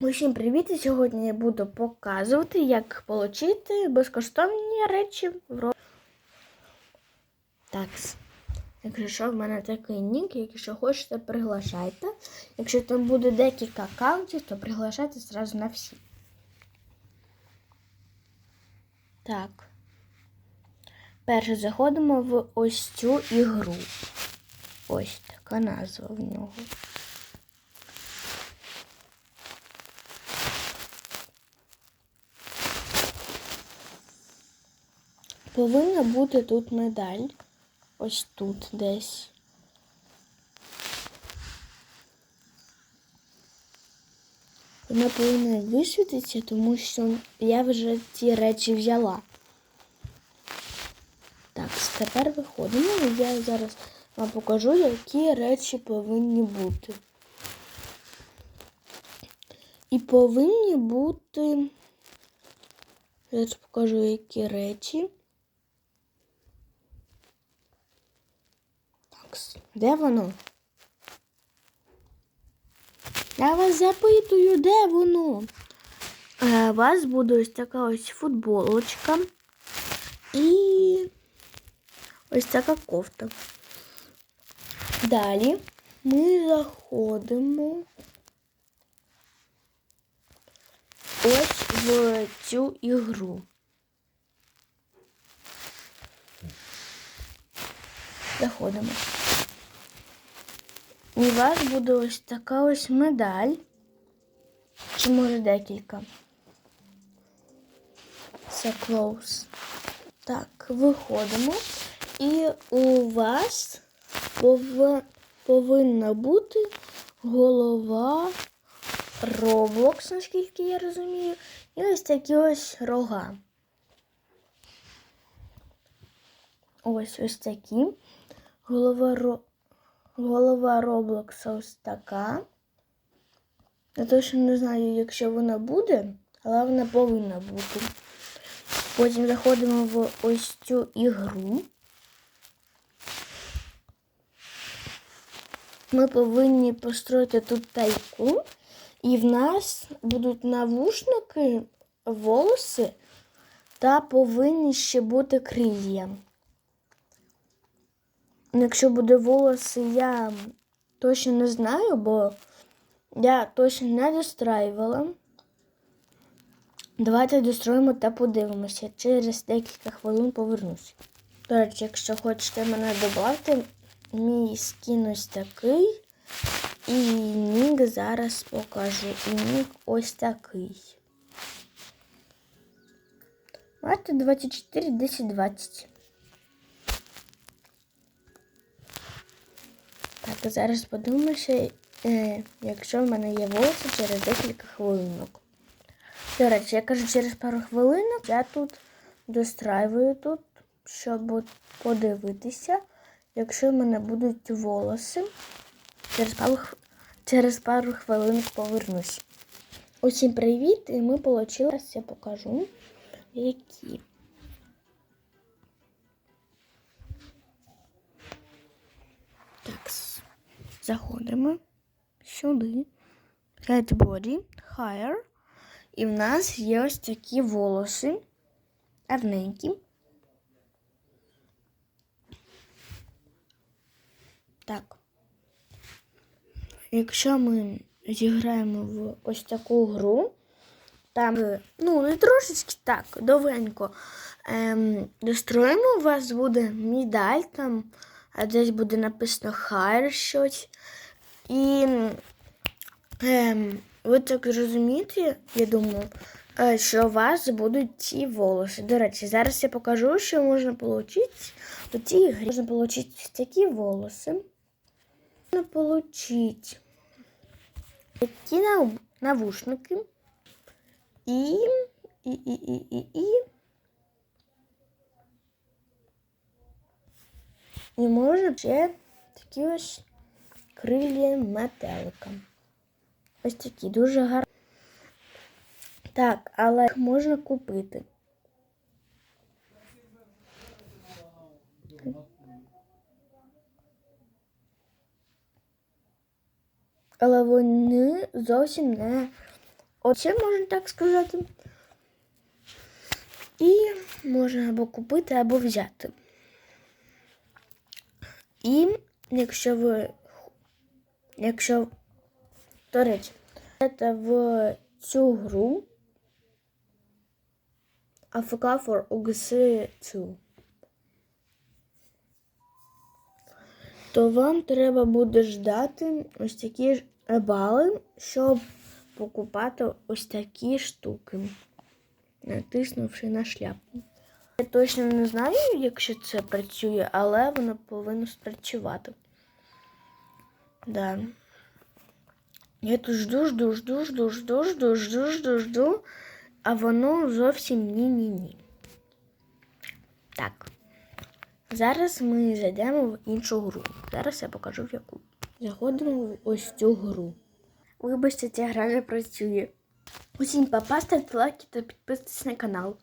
Усім привіт! І сьогодні я буду показувати, як отримати безкоштовні речі в Ро... Так. Якщо що, в мене такий нік, якщо хочете, приглашайте. Якщо там буде декілька аккаунтів, то приглашайте зразу на всі. Так. Перше заходимо в ось цю ігру. Ось така назва в нього. Повинна бути тут медаль. Ось тут десь. Вона повинна висвітитися, тому що я вже ці речі взяла. Так, тепер виходимо. і Я зараз вам покажу, які речі повинні бути. І повинні бути. Я покажу, які речі. Так, де воно? Я вас запитую, де воно? Е, У вас буде ось така ось футболочка і ось така кофта. Далі ми заходимо ось в цю ігру. Заходимо. У вас буде ось така ось медаль. Чи може декілька. Це close. Так, виходимо. І у вас пов... повинна бути голова Roblox, наскільки я розумію. І ось такі ось рога. Ось ось такі. Голова. Голова Роблокса ось така. Я точно не знаю, якщо вона буде, але вона повинна бути. Потім заходимо в ось цю ігру. Ми повинні построїти тут тайку, і в нас будуть навушники, волоси та повинні ще бути крилля. Якщо буде волоси, я точно не знаю, бо я точно не достраювала. Давайте достроїмо та подивимося. Через декілька хвилин повернусь. До речі, якщо хочете мене додати, мій скін ось такий. І нік зараз покажу. І нік ось такий. Бачите, 24, 10, 20. Так, зараз подивимося, е, якщо в мене є волоси через декілька хвилинок. До речі, я кажу, через пару хвилинок я тут достраюю тут, щоб подивитися, якщо в мене будуть волоси. Через пару, через пару хвилин повернусь. Усім привіт! І ми отримали, зараз я покажу, які. Заходимо сюди. Head body, hair. І в нас є ось такі волоси. Гарненькі. Так. Якщо ми зіграємо в ось таку гру, там, ну, не трошечки так, довгенько ем, достроїмо, у вас буде медаль, там, а десь буде написано Хайр щось. І ем, ви так розумієте, я думаю, е, що у вас будуть ці волоси. До речі, зараз я покажу, що можна отримати у цій грі. Можна отримати такі волоси. Можна отримати такі навушники. І, і, і, і, і, і. І може ще такі ось крилля метелика. Ось такі дуже гарні. Так, але їх можна купити. Але вони зовсім не Оце можна так сказати. І можна або купити, або взяти. І якщо ви, якщо, до речі, в цю гру AFK for UGC 2, то вам треба буде ждати ось такі ж бали, щоб покупати ось такі штуки, натиснувши на шляпу. Я точно не знаю, якщо це працює, але воно повинно спрацювати. Да. Я тут жду, жду, жду, жду, жду, жду, жду, жду, жду, а воно зовсім ні-ні-ні. Так. Зараз ми зайдемо в іншу гру. Зараз я покажу в яку. Заходимо в ось цю гру. Вибачте, ця гра не працює. Усім папа, ставте лайки та підписуйтесь на канал.